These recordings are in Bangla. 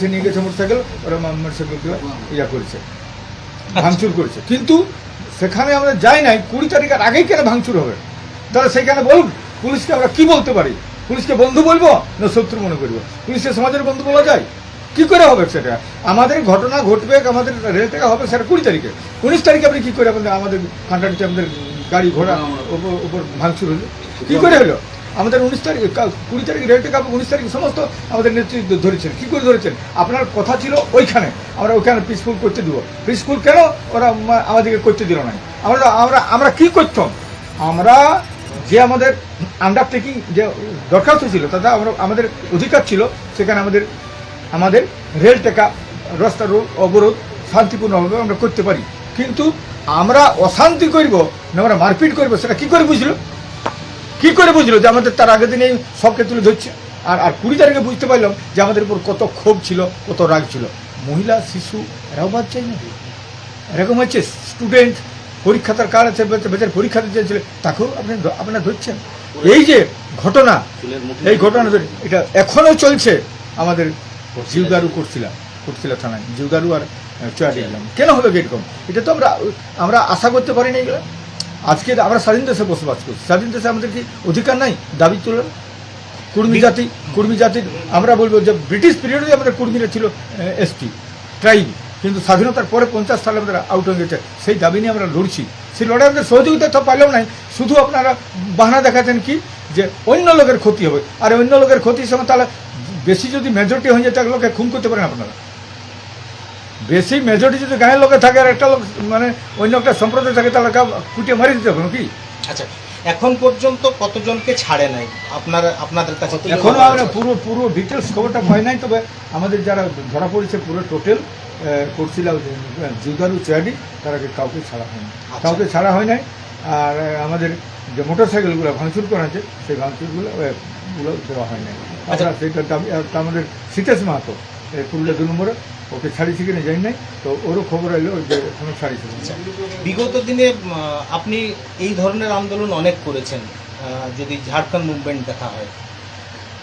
কাছে নিয়ে গেছে মোটরসাইকেল ওরা মোটরসাইকেলকে ইয়া করেছে ভাঙচুর করেছে। কিন্তু সেখানে আমরা যাই নাই কুড়ি তারিখের আগেই কেন ভাঙচুর হবে? তাহলে সেখানে বলুন পুলিশকে আমরা কি বলতে পারি? পুলিশকে বন্ধু বলব না শত্রু মনে করব? পুলিশকে সমাজের বন্ধু বলা যায়? কি করে হবে সেটা? আমাদের ঘটনা ঘটবে আমাদের রেল থেকে হবে সেটা কুড়ি তারিখে। উনিশ তারিখে আপনি কি করে আমাদের কান্ট্রাক্টে আমাদের গাড়ি ঘোড়া উপর উপর ভাঙচুর হলো? কি করে হলো? আমাদের উনিশ তারিখ কুড়ি তারিখ রেল থেকে উনিশ তারিখ, সমস্ত আমাদের নেতৃত্ব ধরেছেন। কী করে ধরেছেন? আপনার কথা ছিল ওইখানে। আমরা ওইখানে পিসফুল করতে দিব। পিসফুল কেন? ওরা আমাদেরকে করতে দিল না। আমরা আমরা আমরা কী করতাম? আমরা যে আমাদের আন্ডারটেকিং যে দরখাস্ত ছিল, তাতে আমরা, আমাদের অধিকার ছিল, সেখানে আমাদের আমাদের রেল টেকা, রাস্তা রোড, অবরোধ শান্তিপূর্ণভাবে আমরা করতে পারি। কিন্তু আমরা অশান্তি করব না, আমরা মারপিট করব, সেটা কী করে বুঝলো? কি করে বুঝলো যে আমাদের তার আগের দিনেই সবকে তুলে ধরছে? আর আর কুড়ি তারিখে বুঝতে পারলাম যে আমাদের উপর কত ক্ষোভ ছিল, কত রাগ ছিল। মহিলা, শিশু, এরাও বাদ চাই নাকি? এরকম হচ্ছে স্টুডেন্ট পরীক্ষা তার কার আছে, বেচার- পরীক্ষা দিতে চেয়েছিল তাকেও আপনি আপনারা ধরছেন। এই যে ঘটনা, এই ঘটনা এটা এখনও চলছে আমাদের জিউগারু করছিলাম করছিলা থানায়। জিউগারু আর গেলাম কেন হলো এরকম? এটা তো আমরা আমরা আশা করতে পারি না এগুলো। আজকে আমরা স্বাধীন দেশে বসবাস করছি। স্বাধীন দেশে আমাদের কি অধিকার নাই? দাবি তোলার কুর্মী জাতি কুর্মী জাতির আমরা বলব যে ব্রিটিশ পিরিয়ডে আমাদের কুর্মীরা ছিল এসটি ট্রাইব কিন্তু স্বাধীনতার পরে পঞ্চাশ সালে আমাদের আউট হয়ে গেছে। সেই দাবি নিয়ে আমরা লড়ছি। সেই লড়াই আমাদের সহযোগিতা তো পাইলেও নাই। শুধু আপনারা বাহানা দেখাচ্ছেন কি? যে অন্য লোকের ক্ষতি হবে। আর অন্য লোকের ক্ষতির সময় তাহলে বেশি যদি মেজরিটি হয়ে যায় তাহলে লোকে খুন করতে পারেন আপনারা। বেশি মেজরিটি যদি গায়ের লোকে থাকে আর একটা লোক মানে অন্য একটা সম্প্রদায় থাকে তাহলে কুটিয়ে মারি দিতে হবে কি আচ্ছা এখন পর্যন্ত কতজনকে ছাড়ে নাই? আপনার আপনাদের কাছে এখনও আমরা পুরো পুরো ডিটেলস খবরটা পাই নাই তবে আমাদের যারা ধরা পড়েছে পুরো টোটাল করছিল জিগারু চেয়াডি তারাকে কাউকে ছাড়া হয়নি। আচ্ছা। কাউকে ছাড়া হয় নাই আর আমাদের যে মোটর সাইকেলগুলো ভাঙচুর করা আছে সেই ভাঙচুরগুলো গুলো দেওয়া হয় নাই। আচ্ছা। আমরা আমাদের সীতেশ মাহাতো পুরুলিয়া দু নম্বরে। ওকে ছাড়িয়েছি কিনা জানি নাই তো ওরও খবর এলো যে এখনও ছাড়িয়েছে আচ্ছা, বিগত দিনে আপনি এই ধরনের আন্দোলন অনেক করেছেন যদি ঝাড়খণ্ড মুভমেন্ট দেখা হয়।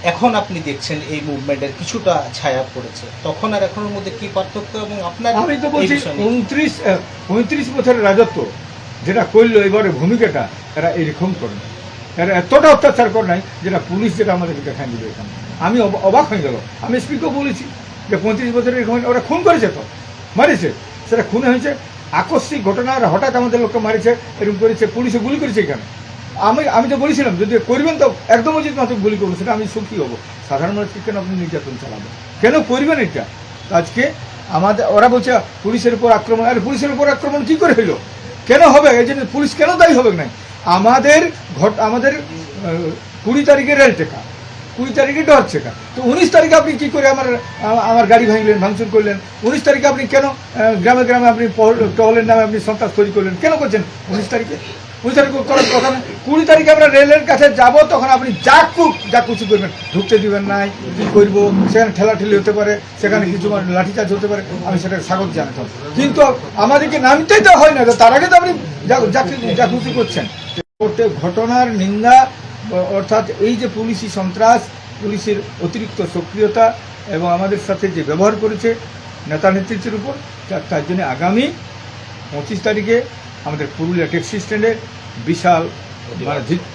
এখন আপনি দেখছেন এই মুভমেন্টের কিছুটা ছায়া পড়েছে। তখন আর এখনের মধ্যে কি পার্থক্য এবং আপনার আমি তো বলছি উনত্রিশ পঁয়ত্রিশ বছরের রাজত্ব যেটা করল এবারে ভূমিকাটা এরা এরকম করে না এরা এতটা অত্যাচার করে নাই যেটা পুলিশ যেটা আমাদেরকে দেখাই দিল এখানে। আমি অব- অবাক হয়ে গেল আমি স্পিকও বলেছি যে পঁয়ত্রিশ বছরের ওরা খুন করেছে তো, মারিছে। সেটা খুন হয়েছে। আকস্মিক ঘটনা আর হঠাৎ আমাদের লোককে মারিছে, এরকম করেছে, পুলিশে গুলি করেছে এখানে আমি আমি তো বলেছিলাম, যদি করবেন তো একদম উচিত মাত্র গুলি করব সেটা আমি সুখী হব। সাধারণ মানুষকে কেন আপনি নির্যাতন চালাবেন? কেন করবেন এটা? আজকে আমাদের, ওরা বলছে, পুলিশের উপর আক্রমণ, আরে পুলিশের উপর আক্রমণ কি করে হইল? কেন হবে? এই জন্য পুলিশ কেন দায়ী হবে না? আমাদের ঘট আমাদের কুড়ি তারিখে রেল টেকা। কুড়ি তারিখে ডর টেকা তো উনিশ তারিখে আপনি কি করে আমার আমার গাড়ি ভাঙলেন, ভাঙচুর করলেন? উনিশ তারিখে আপনি কেন গ্রামে গ্রামে আপনি টহলের নামে আপনি সন্ত্রাস তৈরি করলেন? কেন করছেন উনিশ তারিখে? উনিশ তারিখে করার কথা না। কুড়ি তারিখে আমরা রেলের কাছে যাব, তখন আপনি যা কুক যা কিছু করবেন। ঢুকতে দিবেন নাই কি করব? সেখানে ঠেলাঠেলি হতে পারে, সেখানে কিছু লাঠিচার্জ হতে পারে, আমি সেটাকে স্বাগত জানাতাম কিন্তু আমাদেরকে নামতেই তো হয় না তার আগে তো আপনি যা- যা করছেন। ঘটনার নিন্দা অর্থাৎ এই যে পুলিশি সন্ত্রাস পুলিশের অতিরিক্ত সক্রিয়তা এবং আমাদের সাথে যে ব্যবহার করেছে নেতা নেতৃত্বের উপর তার- জন্য আগামী পঁচিশ তারিখে আমাদের পুরুলিয়া ট্যাক্সি স্ট্যান্ডে বিশাল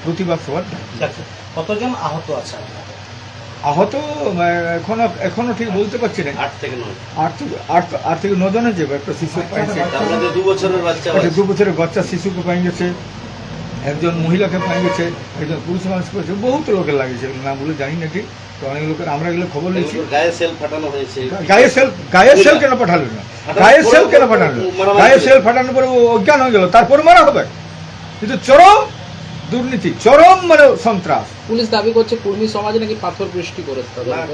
প্রতিবাদ সভার আচ্ছা, কতজন আহত আছে আহত আহ, এখনও এখনও ঠিক বলতে পারছি না। আট থেকে নয়। আট থেকে আট আট থেকে নজনে যে একটা শিশু পাইছে। দু বছরের বাচ্চা দু বছরের বাচ্চা শিশুকে পাই গেছে একজন মহিলাকে পাই গেছে একজন পুরুষ মানুষ করেছে বহুত লোকের নাম বলে জানি না ঠিক তো অনেক লোকের আমরা এগুলো খবর নিয়েছি গায়ে সেল ফাটানো হয়েছে। গায়ে সেল গায়ে সেল কেন পাঠালো না? গায়ে সেল কেন পাঠালো গায়ে সেল ফাটানোর পরে ও অজ্ঞান হয়ে গেল তারপর মারা হবে। কিন্তু চরম দুর্নীতি চরম মানে সন্ত্রাস। পুলিশ দাবি করছে কর্মী সমাজে নাকি পাথর বৃষ্টি।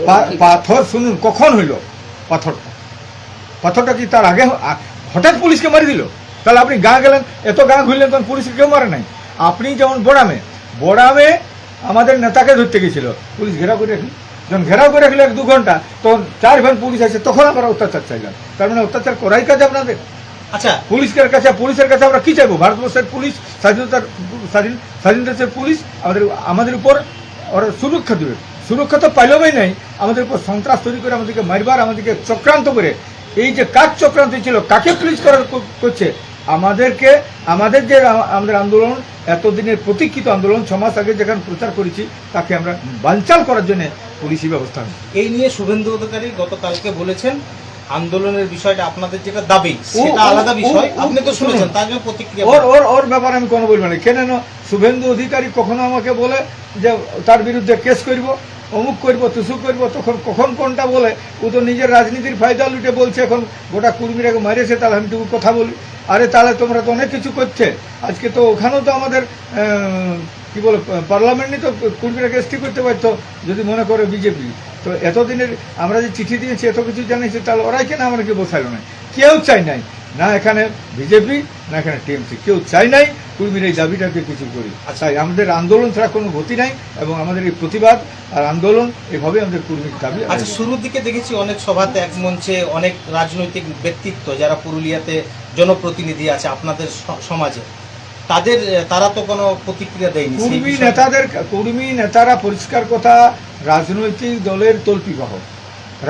পা- পাথর শুনুন কখন হইল পাথরটা? পাথরটা কি তার আগে হঠাৎ পুলিশকে মারি দিল? তাহলে আপনি গা গেলেন এত গা ঘুরলেন তখন পুলিশকে কেউ মারে নাই? আপনি যেমন বোড়ামে বোড়ামে আমাদের নেতাকে ধরতে গেছিল। পুলিশ ঘেরাও করে রাখলি যখন ঘেরাও করে রাখল এক দু ঘণ্টা তখন চার ভ্যান পুলিশ আছে তখন আমরা অত্যাচার চাইলাম। তার মানে অত্যাচার করাই কাজ আপনাদের। আচ্ছা। পুলিশের কাছে পুলিশের কাছে আমরা কি চাইব? ভারতবর্ষের পুলিশ স্বাধীনতার স্বাধীন স্বাধীন দেশের পুলিশ আমাদের আমাদের উপর ওরা সুরক্ষা দেবে। সুরক্ষা তো পাইলবেই নাই। আমাদের উপর সন্ত্রাস তৈরি করে আমাদেরকে মারবার আমাদেরকে চক্রান্ত করে। এই যে কাজ চক্রান্ত ছিল কাকে পুলিশ করার করছে? আমাদেরকে আমাদের যে আমাদের আন্দোলন এতদিনের প্রতীক্ষিত আন্দোলন ছ মাস আগে যেখানে প্রচার করেছি তাকে আমরা বানচাল করার জন্য পুলিশি ব্যবস্থা এই নিয়ে শুভেন্দু অধিকারী গতকালকে বলেছেন আন্দোলনের বিষয়টা আপনাদের যেটা দাবি সেটা আলাদা বিষয়। আপনি তো শুনেছেন তার জন্য প্রতিক্রিয়া ওর ওর ওর ব্যাপারে আমি কোনো বলব না। কেন শুভেন্দু অধিকারী কখনো আমাকে বলে যে তার বিরুদ্ধে কেস করব অমুক করব, তুসুক করব, তখন কখন কোনটা বলে? ও তো নিজের রাজনীতির ফায়দা লুটে বলছে এখন, গোটা কুর্মীরাকে মারিয়েছে তাহলে আমি টুকু কথা বলি। আরে তাহলে তোমরা তো অনেক কিছু করছে। আজকে তো ওখানেও তো আমাদের কি বলে, পার্লামেন্টে তো কুর্মীরাকে এসটি করতে পারতো, যদি মনে করে বিজেপি। তো এতদিনের আমরা যে চিঠি দিয়েছি, এত কিছু জানিয়েছি, তাহলে ওরাই কেন আমাদেরকে বসাইলো না? কেউ চাই নাই। না এখানে বিজেপি, না এখানে টিএমসি। কেউ চাই নাই কুর্মীর এই দাবিটাকে কিছু করি। আচ্ছা। আমাদের আন্দোলন ছাড়া কোনো গতি নাই এবং আমাদের এই প্রতিবাদ আর আন্দোলন এভাবে আমাদের কুর্মীর দাবি। আচ্ছা শুরুর দিকে দেখেছি অনেক সভাতে এক মঞ্চে অনেক রাজনৈতিক ব্যক্তিত্ব যারা পুরুলিয়াতে জনপ্রতিনিধি আছে আপনাদের সমাজে। তাদের তারা তো কোনো প্রতিক্রিয়া দেয়নি কর্মী নেতাদের কর্মী নেতারা পরিষ্কার কথা রাজনৈতিক দলের তল্পিবাহক।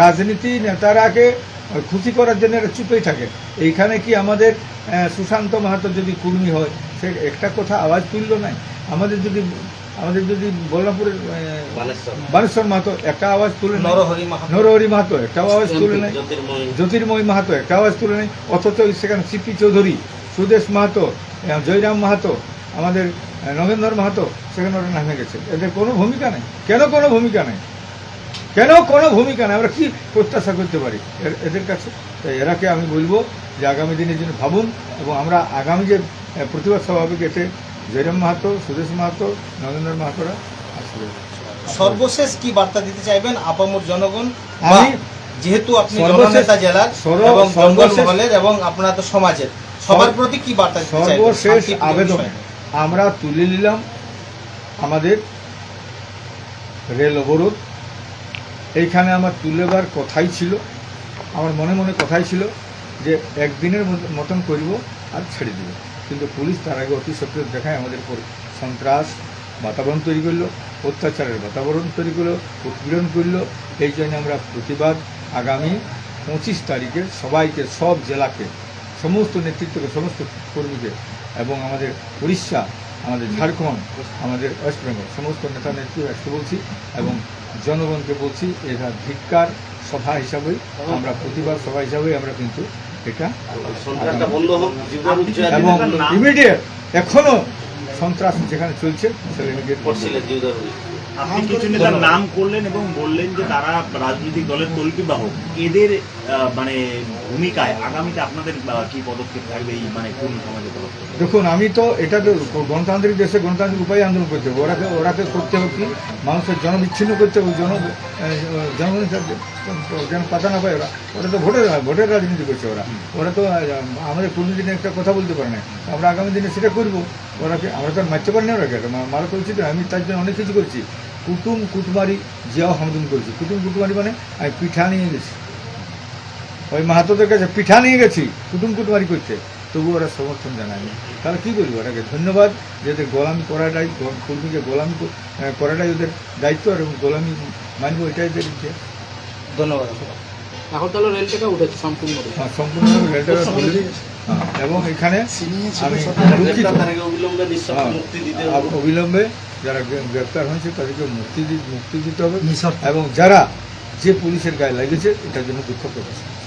রাজনীতি নেতারাকে খুশি করার জন্য এরা চুপেই থাকে এইখানে কি আমাদের সুশান্ত মাহাতো যদি কর্মী হয় সে একটা কথা আওয়াজ তুললো না আমাদের যদি আমাদের যদি বলরামপুরের আহ, বানেশ্বর মাহাতো। একটা আওয়াজ তুলে। নরহরি মাহাতো। একটা আওয়াজ তুলে নাই। জ্যোতির্ময়। মাহাতো একটা আওয়াজ তুলে নেই। অথচ সেখানে সিপি চৌধুরী সুদেশ মাহাতো জয়রাম মাহাতো আমাদের নগেন্দ্র মাহাতো সেখানে ওরা নামে গেছে। এদের কোনো ভূমিকা নেই। কেন কোনো ভূমিকা নেই? কেন কোনো ভূমিকা নেই? আমরা কি প্রত্যাশা করতে পারি এদের কাছে? তাই এরাকে আমি বলব যে আগামী দিনের জন্য ভাবুন এবং আমরা আগামী যে প্রতিবাদ স্বাভাবিক এতে জয়রাম মাহাতো সুদেশ মাহাতো নগেন্দ্র মাহাতোরা আসবে সর্বশেষ কি বার্তা দিতে চাইবেন আপামর জনগণ? আমি যেহেতু আপনি জননেতা জেলার এবং জঙ্গল সর্বশেষ- মহলের এবং আপনার তো সমাজের সবার প্রতি কি বার্তা দিতে চাইবেন? সর্বশেষ আবেদন আমরা তুলে নিলাম আমাদের রেল অবরোধ। এইখানে আমার তুলেবার কথাই ছিল আমার মনে মনে কথাই ছিল যে একদিনের মত- মতন করব আর ছেড়ে দেব। কিন্তু পুলিশ তার আগে অতি সত্য দেখায় আমাদের উপর সন্ত্রাস, বাতাবরণ তৈরি করল, অত্যাচারের বাতাবরণ তৈরি করল, উৎপীড়ন করল। এই জন্য আমরা প্রতিবাদ আগামী পঁচিশ তারিখে সবাইকে, সব জেলাকে, সমস্ত নেতৃত্বকে, সমস্ত কর্মীকে এবং আমাদের উড়িষ্যা, আমাদের ঝাড়খণ্ড, আমাদের ওয়েস্ট বেঙ্গল, সমস্ত নেতা নেত্রী আসতে বলছি এবং জনগণকে বলছি, এরা ধিক্কার সভা হিসাবেই আমরা প্রতিবাদ সভা হিসাবেই আমরা কিন্তু এটা? এবং ইমিডিয়েট এখনও সন্ত্রাস যেখানে চলছে সেটা ইমিডিয়েট আপনি কিছু নেতার নাম করলেন এবং বললেন যে তারা রাজনৈতিক দলের তল্পিবাহক এদের মানে ভূমিকায় আগামীতে আপনাদের কি পদক্ষেপ থাকবে এই মানে সমাজের তরফ থেকে? দেখুন আমি তো এটা তো গণতান্ত্রিক দেশে গণতান্ত্রিক উপায়ে আন্দোলন করতে হবে। ওরাকে ওরাকে করতে হবে কি? মানুষের জনবিচ্ছিন্ন করতে হবে জন জনগণের সাথে যেন পাতা না পায় ওরা। ওরা তো ভোটের ভোটের রাজনীতি করছে ওরা। ওরা তো আমাদের পূর্ণ দিনে একটা কথা বলতে পারে না। আমরা আগামী দিনে সেটা করব। ওরাকে আমরা তো আর মারতে পারি না ওরাকে মারা তো উচিত আমি তার জন্য অনেক কিছু করছি। কুটুম কুটমারি জিয়াও হামদুম করছি। কুটুম কুটমারি মানে আমি পিঠা নিয়ে গেছি। ওই মাহাতোদের কাছে পিঠা নিয়ে গেছি কুটুম কুটমারি করতে। তবু ওরা সমর্থন জানায়নি। তাহলে কী করব? ওটাকে ধন্যবাদ যে এদের গোলামি করাটাই কর্মীকে গোলামি করাটাই ওদের দায়িত্ব আর এবং গোলামি মানবো এটাই এদের ইতিহাস। ধন্যবাদ এখন তাহলে রেল থেকে উঠেছে সম্পূর্ণ হ্যাঁ, সম্পূর্ণভাবে রেলটা খুলে হ্যাঁ, এবং এখানে আমি অবিলম্বে যারা গ্রে- গ্রেপ্তার হয়েছে তাদেরকে মুক্তি মুক্তি দিতে হবে এবং যারা যে পুলিশের গায়ে লেগেছে এটার জন্য দুঃখ প্রকাশ।